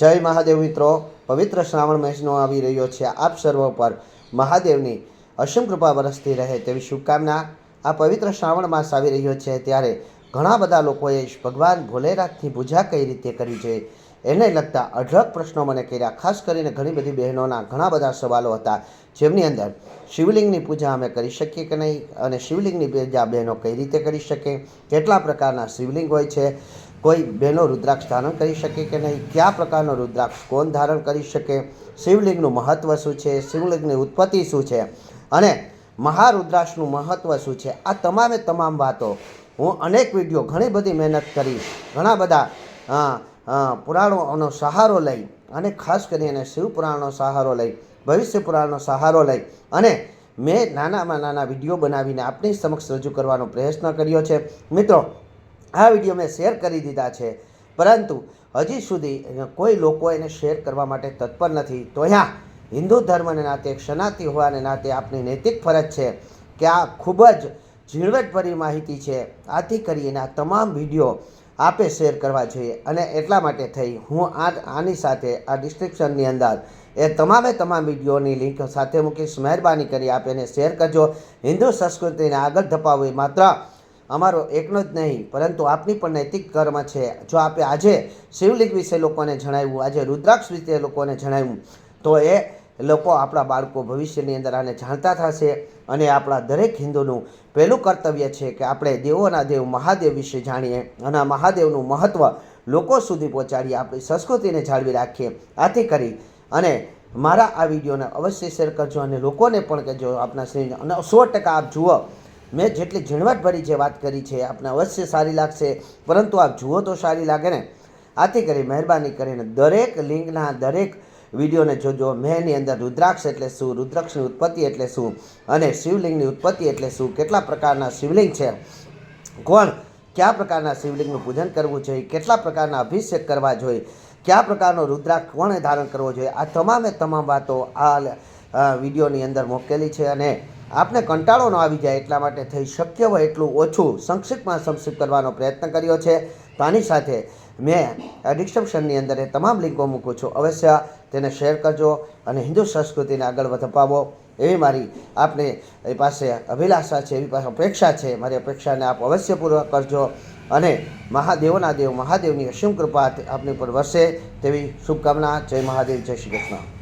જય મહાદેવ મિત્રો. પવિત્ર શ્રાવણ મહિનો આવી રહ્યો છે. આપ સર્વ પર મહાદેવની અસમ કૃપા વરસતી રહે તેવી શુભકામના આ પવિત્ર શ્રાવણ માસ આવી રહ્યો છે. ત્યારે ઘણા બધા લોકોએ ભગવાન ભોલેનાથની પૂજા કઈ રીતે કરવી જોઈએ એને લગતા અઢળક પ્રશ્નો મને કર્યા. ખાસ કરીને ઘણી બધી બહેનોના ઘણા બધા સવાલો હતા. જેમની અંદર શિવલિંગની પૂજા અમે કરી શકીએ કે નહીં? અને શિવલિંગની પૂજા બહેનો કઈ રીતે કરી શકે? કેટલા પ્રકારના શિવલિંગ હોય છે? કોઈ બહેનો રુદ્રાક્ષ ધારણ કરી શકે કે નહીં? કયા પ્રકારનો રુદ્રાક્ષ? કોણ ધારણ કરી શકે? શિવલિંગનું મહત્ત્વ શું છે? શિવલિંગની ઉત્પત્તિ શું છે? અને મહારુદ્રાક્ષનું મહત્ત્વ શું છે? આ તમામે તમામ વાતો હું અનેક વીડિયો ઘણી બધી મહેનત કરી, ઘણા બધા પુરાણોનો સહારો લઈ અને ખાસ કરીને શિવ પુરાણનો સહારો લઈ, ભવિષ્ય પુરાણનો સહારો લઈ અને મેં નાનામાં નાના વીડિયો બનાવીને આપની સમક્ષ રજૂ કરવાનો પ્રયત્ન કર્યો છે. મિત્રો આ વીડિયો મેં શેર કરી દીધા છે. પરંતુ હજી સુધી કોઈ લોકો એને શેર કરવા માટે તત્પર નથી. તો અહીંયા હિન્દુ ધર્મને નાતે શનાતી હોવાને નાતે આપણી નૈતિક ફરજ છે કે આ ખૂબ જ ઝીણવટભરી માહિતી છે. આથી કરીને આ તમામ વીડિયો આપે શેર કરવા જોઈએ. અને એટલા માટે થઈ હું આ આની સાથે આ ડિસ્ક્રિપ્શનની અંદર એ તમામે તમામ વિડીયોની લિંક સાથે મૂકીશ. મહેરબાની કરી આપ એને શેર કરજો. હિન્દુ સંસ્કૃતિને આગળ ધપાવવી માત્ર અમારો એકનો જ નહીં, પરંતુ આપની પણ નૈતિક કર્મ છે. જો આપે આજે શિવલિંગ વિશે લોકોને જણાવ્યું, આજે રુદ્રાક્ષ વિશે લોકોને જણાવ્યું, તો એ લોકો આપણા બાળકો ભવિષ્યની અંદર આને જાણતા થશે અને આપણા દરેક હિન્દુનું પહેલું કર્તવ્ય છે કે આપણે દેવોના દેવ, મહાદેવ વિશે જાણીએ અને આ મહાદેવનું મહત્ત્વ લોકો સુધી પહોંચાડીએ, આપણી સંસ્કૃતિને જાળવી રાખીએ. આથી કરી અને મારા આ વિડીયોને અવશ્ય શેર કરજો અને લોકોને પણ કહેજો આપણા શ્રી અને સો ટકા આપ જુઓ. મેં જેટલી ઝીણવટભરી જે વાત કરી છે, આપને અવશ્ય સારી લાગશે. પરંતુ આપ જુઓ તો સારી લાગે ને. આથી કરી મહેરબાની કરીને દરેક લિંકના દરેક વિડીયોને જોજો. મેની અંદર રુદ્રાક્ષ એટલે શું? રુદ્રાક્ષની ઉત્પત્તિ એટલે શું? અને શિવલિંગની ઉત્પત્તિ એટલે શું? કેટલા પ્રકારના શિવલિંગ છે? કોણ કયા પ્રકારના શિવલિંગનું પૂજન કરવું જોઈએ? કેટલા પ્રકારના અભિષેક કરવા જોઈએ? કયા પ્રકારનો રુદ્રાક્ષ કોણે ધારણ કરવો જોઈએ? આ તમામે તમામ વાતો આ વિડીયોની અંદર મૂકેલી છે અને આપને કંટાળો ન આવી જાય એટલા માટે થઈ શક્ય હોય એટલું ઓછું સંક્ષિપ્તમાં સંક્ષિપ્ત કરવાનો પ્રયત્ન કર્યો છે. આની સાથે મેં ડિસ્ક્રિપ્શનની અંદર એ તમામ લિંકો મૂકું છું. અવશ્ય તેને શેર કરજો અને હિન્દુ સંસ્કૃતિને આગળ વધપાવો એવી મારી આપને એ પાસે અભિલાષા છે, એવી પાસે અપેક્ષા છે. મારી અપેક્ષાને આપ અવશ્ય પૂર્વક કરજો અને મહાદેવના દેવ, મહાદેવની અસીમ કૃપા આપની પર વરસે તેવી શુભકામના. જય મહાદેવ, જય શ્રી કૃષ્ણ.